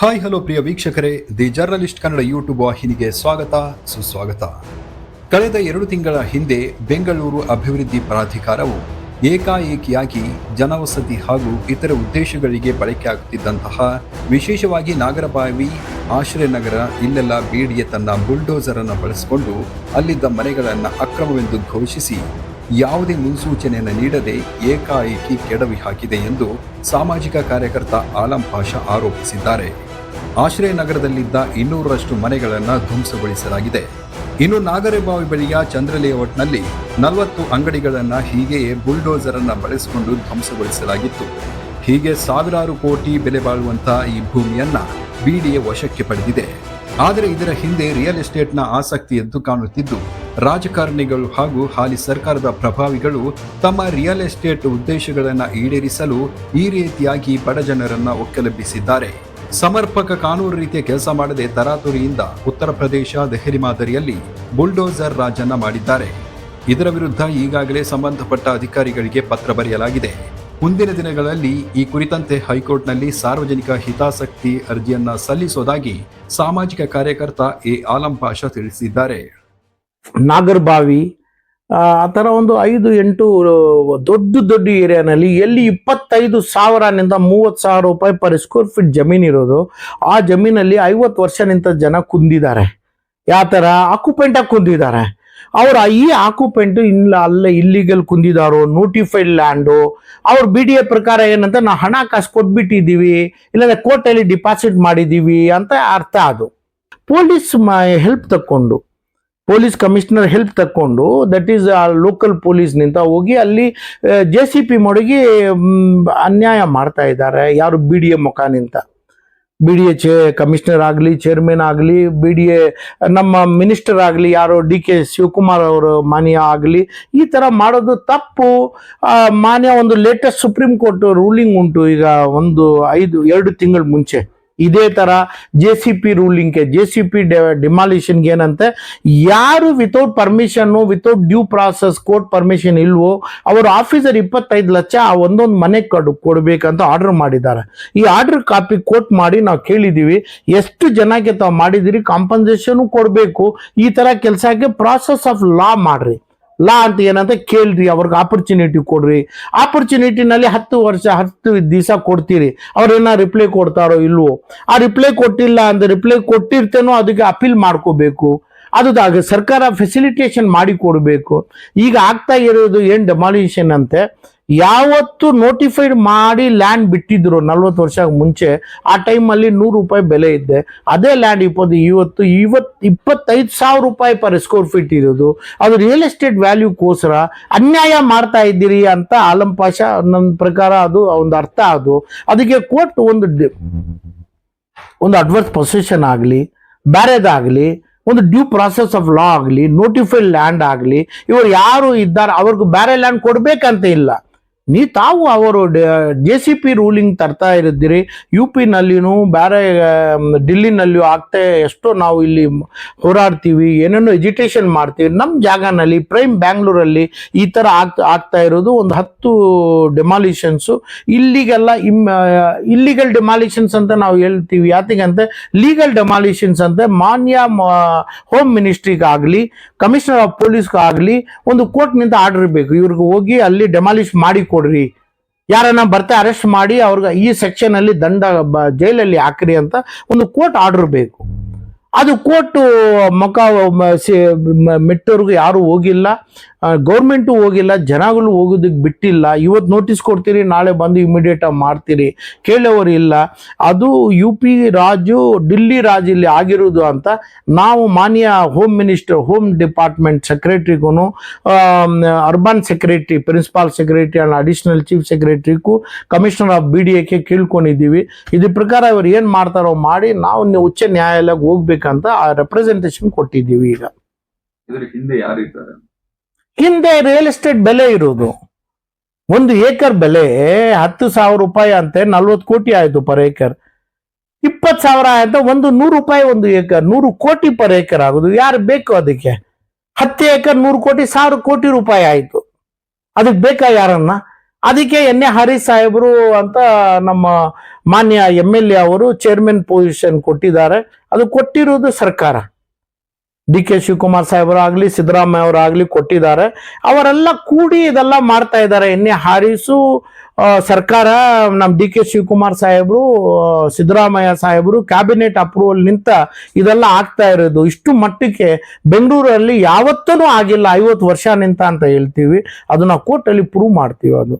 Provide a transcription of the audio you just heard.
Hi hello ಪ್ರಿಯ ವೀಕ್ಷಕರೇ. The journalist Kannada YouTube ವಾಹಿನಿಗೆ ಸ್ವಾಗತ, ಸುಸ್ವಾಗತ. ಕಳೆದ ಎರಡು ತಿಂಗಳ ಹಿಂದೆ ಬೆಂಗಳೂರು ಅಭಿವೃದ್ಧಿ ಪ್ರಾಧಿಕಾರವು ಏಕಾಏಕಿಯಾಗಿ ಜನವಸತಿ ಹಾಗೂ ಇತರ ಉದ್ದೇಶಗಳಿಗೆ ಬಳಕೆಯಾಗುತ್ತಿದ್ದಂತಹ ವಿಶೇಷವಾಗಿ ನಾಗರಬಾವಿ ಆಶ್ರಯನಗರ ಇಲ್ಲೆಲ್ಲ ಬೀಡಿಗೆ ತನ್ನ ಬುಲ್ಡೋಸರ್ ಅನ್ನು ಬಳಸಿಕೊಂಡು ಅಲ್ಲಿದ್ದ ಮನೆಗಳನ್ನು ಅಕ್ರಮವೆಂದು ಘೋಷಿಸಿ ಯಾವುದೇ ಮುನ್ಸೂಚನೆಯನ್ನು ನೀಡದೆ ಏಕಾಏಕಿ ಕೆಡವಿ ಹಾಕಿದೆ ಎಂದು ಸಾಮಾಜಿಕ ಕಾರ್ಯಕರ್ತ ಆಲಂ ಪಾಷಾ ಆರೋಪಿಸಿದ್ದಾರೆ. ಆಶ್ರಯ ನಗರದಲ್ಲಿದ್ದ ಇನ್ನೂರರಷ್ಟು ಮನೆಗಳನ್ನು ಧ್ವಂಸಗೊಳಿಸಲಾಗಿದೆ. ಇನ್ನು ನಾಗರಬಾವಿ ಬಳಿಯ ಚಂದ್ರ ಲೇಔಟ್ನಲ್ಲಿ ನಲವತ್ತು ಅಂಗಡಿಗಳನ್ನು ಹೀಗೆಯೇ ಬುಲ್ಡೋಸರ್ ಅನ್ನು ಬಳಸಿಕೊಂಡು ಧ್ವಂಸಗೊಳಿಸಲಾಗಿತ್ತು. ಹೀಗೆ ಸಾವಿರಾರು ಕೋಟಿ ಬೆಲೆ ಬಾಳುವಂತಹ ಈ ಭೂಮಿಯನ್ನ ಬಿಡಿಎ ವಶಕ್ಕೆ ಪಡೆದಿದೆ. ಆದರೆ ಇದರ ಹಿಂದೆ ರಿಯಲ್ ಎಸ್ಟೇಟ್ನ ಆಸಕ್ತಿ ಎದ್ದು ಕಾಣುತ್ತಿದ್ದು, ರಾಜಕಾರಣಿಗಳು ಹಾಗೂ ಹಾಲಿ ಸರ್ಕಾರದ ಪ್ರಭಾವಿಗಳು ತಮ್ಮ ರಿಯಲ್ ಎಸ್ಟೇಟ್ ಉದ್ದೇಶಗಳನ್ನು ಈಡೇರಿಸಲು ಈ ರೀತಿಯಾಗಿ ಬಡ ಜನರನ್ನ ಒಕ್ಕಲೆಬ್ಬಿಸಿದ್ದಾರೆ. ಸಮರ್ಪಕ ಕಾನೂನು ರೀತಿಯ ಕೆಲಸ ಮಾಡದೆ ತರಾತುರಿಯಿಂದ ಉತ್ತರ ಪ್ರದೇಶ, ದೆಹಲಿ ಮಾದರಿಯಲ್ಲಿ ಬುಲ್ಡೋಸರ್ ರಾಜನ್ನ ಮಾಡಿದ್ದಾರೆ. ಇದರ ವಿರುದ್ಧ ಈಗಾಗಲೇ ಸಂಬಂಧಪಟ್ಟ ಅಧಿಕಾರಿಗಳಿಗೆ ಪತ್ರ ಬರೆಯಲಾಗಿದೆ. ಮುಂದಿನ ದಿನಗಳಲ್ಲಿ ಈ ಕುರಿತಂತೆ ಹೈಕೋರ್ಟ್ನಲ್ಲಿ ಸಾರ್ವಜನಿಕ ಹಿತಾಸಕ್ತಿ ಅರ್ಜಿಯನ್ನ ಸಲ್ಲಿಸೋದಾಗಿ ಸಾಮಾಜಿಕ ಕಾರ್ಯಕರ್ತ ಎ. ಆಲಂ ಪಾಷಾ ತಿಳಿಸಿದ್ದಾರೆ. ನಾಗರಬಾವಿ ಆ ಥರ ಒಂದು ಐದು ಎಂಟು ದೊಡ್ಡ ದೊಡ್ಡ ಏರಿಯಾನಲ್ಲಿ ಎಲ್ಲಿ ಇಪ್ಪತ್ತೈದು ಸಾವಿರನಿಂದ ಮೂವತ್ತು ಸಾವಿರ ರೂಪಾಯಿ ಪರ್ ಸ್ಕ್ವೇರ್ ಫೀಟ್ ಜಮೀನು ಇರೋದು, ಆ ಜಮೀನಲ್ಲಿ ಐವತ್ತು ವರ್ಷ ನಿಂತ ಜನ ಕುಂದಿದ್ದಾರೆ. ಯಾವ ಥರ ಆಕ್ಯುಪೆಂಟಾಗಿ ಕುಂದಿದ್ದಾರೆ. ಅವ್ರ ಈ ಆಕ್ಯುಪೆಂಟ್ ಇಲ್ಲ, ಅಲ್ಲೇ ಇಲ್ಲಿಗಲ್ ಕುಂದಿದಾರೋ ನೋಟಿಫೈಡ್ ಲ್ಯಾಂಡು ಅವ್ರ ಬಿ ಡಿ ಎ ಪ್ರಕಾರ ಏನಂತ ನಾವು ಹಣ ಕಾಸು ಕೊಟ್ಬಿಟ್ಟಿದ್ದೀವಿ, ಇಲ್ಲಾಂದ್ರೆ ಕೋರ್ಟಲ್ಲಿ ಡಿಪಾಸಿಟ್ ಮಾಡಿದ್ದೀವಿ ಅಂತ ಅರ್ಥ ಅದು. ಪೊಲೀಸ್ ಹೆಲ್ಪ್ ತಕ್ಕೊಂಡು ಪೊಲೀಸ್ ಕಮಿಷನರ್ ಹೆಲ್ಪ್ ತಕ್ಕೊಂಡು ದಟ್ ಈಸ್ ಆ ಲೋಕಲ್ ಪೊಲೀಸ್ನಿಂದ ಹೋಗಿ ಅಲ್ಲಿ ಜೆ ಸಿ ಪಿ ಮಡಗಿ ಅನ್ಯಾಯ ಮಾಡ್ತಾ ಇದ್ದಾರೆ. ಯಾರು ಬಿ ಡಿ ಎ ಮುಖ ನಿಂತ? ಬಿ ಡಿ ಎ ಚೇ, ಕಮಿಷನರ್ ಆಗಲಿ ಚೇರ್ಮನ್ ಆಗಲಿ ಬಿ ಡಿ ಎ ನಮ್ಮ ಮಿನಿಸ್ಟರ್ ಆಗಲಿ, ಯಾರು ಡಿ ಕೆ ಶಿವಕುಮಾರ್ ಅವರು ಮಾನ್ಯ ಆಗಲಿ, ಈ ಥರ ಮಾಡೋದು ತಪ್ಪು. ಮಾನ್ಯ ಒಂದು ಲೇಟೆಸ್ಟ್ ಸುಪ್ರೀಂ ಕೋರ್ಟ್ ರೂಲಿಂಗ್ ಉಂಟು ಈಗ ಒಂದು ಐದು, ಎರಡು ತಿಂಗಳ ಮುಂಚೆ. ಇದೇ ತರ ಜೆ ಸಿ ಪಿ ರೂಲಿಂಗ್ಗೆ ಜೆ ಸಿ ಪಿ ಡಿಮಾಲಿಷನ್ಗೆ ಏನಂತೆ, ಯಾರು without permission without due process court permission ಇಲ್ವೋ, ಅವರು ಆಫೀಸರ್ ಇಪ್ಪತ್ತೈದು ಲಕ್ಷ ಆ ಒಂದೊಂದು ಮನೆ ಕಡು ಕೊಡ್ಬೇಕಂತ ಆರ್ಡರ್ ಮಾಡಿದ್ದಾರೆ. ಈ ಆರ್ಡರ್ ಕಾಪಿ ಕೋಟ್ ಮಾಡಿ ನಾವು ಕೇಳಿದೀವಿ, ಎಷ್ಟು ಜನಕ್ಕೆ ತಾವು ಮಾಡಿದಿರಿ ಕಾಂಪನ್ಸೇಷನ್ ಕೊಡಬೇಕು, ಈ ತರ ಕೆಲಸಕ್ಕೆ ಪ್ರಾಸೆಸ್ ಆಫ್ ಲಾ ಮಾಡ್ರಿ. ಲಾ ಅಂತ ಏನಂತ ಕೇಳ್ರಿ, ಅವ್ರಿಗೆ ಆಪರ್ಚುನಿಟಿ ಕೊಡ್ರಿ. ಆಪರ್ಚುನಿಟಿನಲ್ಲಿ ಹತ್ತು ವರ್ಷ, ಹತ್ತು ದಿವಸ ಕೊಡ್ತೀರಿ. ಅವ್ರೇನ ರಿಪ್ಲೈ ಕೊಡ್ತಾರೋ ಇಲ್ವೋ? ಆ ರಿಪ್ಲೈ ಕೊಟ್ಟಿಲ್ಲ ಅಂದ್ರೆ ರಿಪ್ಲೈ ಕೊಟ್ಟಿರ್ತೇನೋ, ಅದಕ್ಕೆ ಅಪೀಲ್ ಮಾಡ್ಕೋಬೇಕು. ಅದು ಸರ್ಕಾರ ಫೆಸಿಲಿಟೇಷನ್ ಮಾಡಿ ಕೊಡಬೇಕು. ಈಗ ಆಗ್ತಾ ಇರೋದು ಏನು ಡೆಮಾಲಿಷನ್ ಅಂತೆ, ಯಾವತ್ತು ನೋಟಿಫೈಡ್ ಮಾಡಿ ಲ್ಯಾಂಡ್ ಬಿಟ್ಟಿದ್ರು ನಲ್ವತ್ತು ವರ್ಷ ಮುಂಚೆ, ಆ ಟೈಮಲ್ಲಿ ನೂರು ರೂಪಾಯಿ ಬೆಲೆ ಇದ್ದೆ. ಅದೇ ಲ್ಯಾಂಡ್ ಇಪ್ಪತ್ತು, ಇವತ್ತು ಇವತ್ತು ಇಪ್ಪತ್ತೈದು ಸಾವಿರ ರೂಪಾಯಿ ಪರ್ ಸ್ಕ್ವೇರ್ ಫೀಟ್ ಇರೋದು. ಅದು ರಿಯಲ್ ಎಸ್ಟೇಟ್ ವ್ಯಾಲ್ಯೂಗೋಸ್ಕರ ಅನ್ಯಾಯ ಮಾಡ್ತಾ ಇದ್ದೀರಿ ಅಂತ ಆಲಂ ಪಾಷಾ ನನ್ನ ಪ್ರಕಾರ ಅದು ಒಂದು ಅರ್ಥ ಅದು. ಅದಕ್ಕೆ ಕೋರ್ಟ್ ಒಂದು ಒಂದು ಅಡ್ವರ್ಸ್ ಪೊಸಿಷನ್ ಆಗಲಿ, ಬೇರೆದಾಗಲಿ ಒಂದು ಡ್ಯೂ ಪ್ರಾಸೆಸ್ ಆಫ್ ಲಾ ಆಗಲಿ ನೋಟಿಫೈಡ್ ಲ್ಯಾಂಡ್ ಆಗಲಿ, ಇವರು ಯಾರು ಇದ್ದಾರೆ, ಅವ್ರಿಗೂ ಬೇರೆ ಲ್ಯಾಂಡ್ ಕೊಡಬೇಕಂತ ಇಲ್ಲ. ನೀ ತಾವು ಅವರು ಜೆ ಸಿ ಪಿ ರೂಲಿಂಗ್ ತರ್ತಾ ಇರಿದ್ದೀರಿ ಯು ಪಿನಲ್ಲಿನೂ ಬೇರೆ ಡಿಲ್ಲಿನಲ್ಲಿಯೂ ಆಗ್ತಾ ಎಷ್ಟೋ ನಾವು ಇಲ್ಲಿ ಹೋರಾಡ್ತೀವಿ, ಏನೇನೋ ಎಜುಟೇಷನ್ ಮಾಡ್ತೀವಿ. ನಮ್ಮ ಜಾಗನಲ್ಲಿ ಪ್ರೈಮ್ ಬ್ಯಾಂಗ್ಳೂರಲ್ಲಿ ಈ ಥರ ಆಗ್ತಾ ಆಗ್ತಾ ಇರೋದು ಒಂದು ಹತ್ತು ಡೆಮಾಲಿಷನ್ಸು ಇಲ್ಲಿಗೆಲ್ಲ ಇಮ್ ಇಲ್ಲಿಗಲ್ ಡೆಮಾಲಿಷನ್ಸ್ ಅಂತ ನಾವು ಹೇಳ್ತೀವಿ. ಯಾತಿಗಂತೆ? ಲೀಗಲ್ ಡೆಮಾಲಿಷನ್ಸ್ ಅಂತ, ಮಾನ್ಯ ಹೋಮ್ ಮಿನಿಸ್ಟ್ರಿಗಾಗಲಿ ಕಮಿಷನರ್ ಆಫ್ ಪೊಲೀಸ್ಗಾಗಲಿ ಒಂದು ಕೋರ್ಟ್ನಿಂದ ಆರ್ಡರ್ ಬೇಕು. ಇವ್ರಿಗೆ ಹೋಗಿ ಅಲ್ಲಿ ಡೆಮಾಲಿಷ್ ಮಾಡಿ ಕೊಡ್ರಿ. ಯಾರನ್ನ ಬರ್ತೆ ಅರೆಸ್ಟ್ ಮಾಡಿ ಅವ್ರಿಗೆ ಈ ಸೆಕ್ಷನ್ ಅಲ್ಲಿ ದಂಡ ಜೈಲಲ್ಲಿ ಹಾಕ್ರಿ ಅಂತ ಒಂದು ಕೋರ್ಟ್ ಆರ್ಡರ್ ಬೇಕು. ಅದು ಕೋರ್ಟ್ ಮುಖ ಮೆಟ್ಟೋರ್ಗು ಯಾರು ಹೋಗಿಲ್ಲ. ಗೌರ್ಮೆಂಟು ಹೋಗಿಲ್ಲ, ಜನಗಳು ಹೋಗೋದಕ್ಕೆ ಬಿಟ್ಟಿಲ್ಲ. ಇವತ್ತು ನೋಟಿಸ್ ಕೊಡ್ತೀರಿ ನಾಳೆ ಬಂದು ಇಮಿಡಿಯೇಟಾಗಿ ಮಾಡ್ತೀರಿ ಕೇಳೋರು ಇಲ್ಲ. ಅದು ಯು ಪಿ ರಾಜು, ಡಿಲ್ಲಿ ರಾಜಲ್ಲಿ ಆಗಿರೋದು ಅಂತ ನಾವು ಮಾನ್ಯ home minister home department ಸೆಕ್ರೆಟ್ರಿಗೂ urban secretary principal secretary and additional chief ಸೆಕ್ರೆಟ್ರಿಗೂ commissioner of B D ಎಕ್ಕೆ ಕೇಳ್ಕೊಂಡಿದ್ದೀವಿ. ಇದ್ರ ಪ್ರಕಾರ ಇವ್ರು ಏನು ಮಾಡ್ತಾರೋ ಮಾಡಿ ನಾವು ಉಚ್ಚ ನ್ಯಾಯಾಲಯಕ್ಕೆ ಹೋಗ್ಬೇಕಂತ ಆ ರೆಪ್ರೆಸೆಂಟೇಷನ್ ಕೊಟ್ಟಿದ್ದೀವಿ ಈಗ. ಇದರ ಹಿಂದೆ ಯಾರಿದ್ದಾರೆ? ಹಿಂದೆ ರಿಯಲ್ ಎಸ್ಟೇಟ್ ಬೆಲೆ ಇರೋದು. ಒಂದು ಏಕರ್ ಬೆಲೆ ಹತ್ತು ಸಾವಿರ ರೂಪಾಯಿ ಅಂತೆ, ನಲ್ವತ್ತು ಕೋಟಿ ಆಯ್ತು ಪರ್ ಏಕರ್ ಇಪ್ಪತ್ತು ಸಾವಿರ ಆಯ್ತು ಒಂದು ನೂರು ರೂಪಾಯಿ ಒಂದು ಏಕರ್ ನೂರು ಕೋಟಿ ಪರ್ ಏಕರ್ ಆಗೋದು. ಯಾರು ಬೇಕು ಅದಕ್ಕೆ? ಹತ್ತು ಏಕರ್ ನೂರು ಕೋಟಿ, ಸಾವಿರ ಕೋಟಿ ರೂಪಾಯಿ ಆಯ್ತು. ಅದಕ್ಕೆ ಬೇಕಾ ಯಾರನ್ನ? ಅದಕ್ಕೆ ಎನ್ ಎ ಹರೀಶ್ ಸಾಹೇಬರು ಅಂತ ನಮ್ಮ ಮಾನ್ಯ ಎಂ ಎಲ್ ಎ ಅವರು ಚೇರ್ಮನ್ ಪೊಸಿಷನ್ ಕೊಟ್ಟಿದ್ದಾರೆ. ಅದು ಕೊಟ್ಟಿರೋದು ಸರ್ಕಾರ. ಡಿ ಕೆ ಶಿವಕುಮಾರ್ ಆಗಲಿ ಸಿದ್ದರಾಮಯ್ಯ ಆಗಲಿ ಕೊಟ್ಟಿದ್ದಾರೆ. ಅವರೆಲ್ಲ ಕೂಡಿ ಇದೆಲ್ಲ ಮಾಡ್ತಾ ಇದ್ದಾರೆ. ಎಣ್ಣೆ ಹಾರಿಸು ಸರ್ಕಾರ ನಮ್ಮ ಡಿ ಕೆ ಶಿವಕುಮಾರ್ ಸಾಹೇಬರು ಸಿದ್ದರಾಮಯ್ಯ ಸಾಹೇಬರು ಕ್ಯಾಬಿನೆಟ್ ಅಪ್ರೂವಲ್ ನಿಂತ ಇದೆಲ್ಲ ಆಗ್ತಾ ಇರೋದು. ಇಷ್ಟು ಮಟ್ಟಕ್ಕೆ ಬೆಂಗಳೂರಲ್ಲಿ ಯಾವತ್ತೂ ಆಗಿಲ್ಲ ಐವತ್ತು ವರ್ಷ ನಿಂತ ಅಂತ ಹೇಳ್ತೀವಿ. ಅದನ್ನ ಕೋರ್ಟಲ್ಲಿ ಪ್ರೂವ್ ಮಾಡ್ತೀವಿ ಅದು.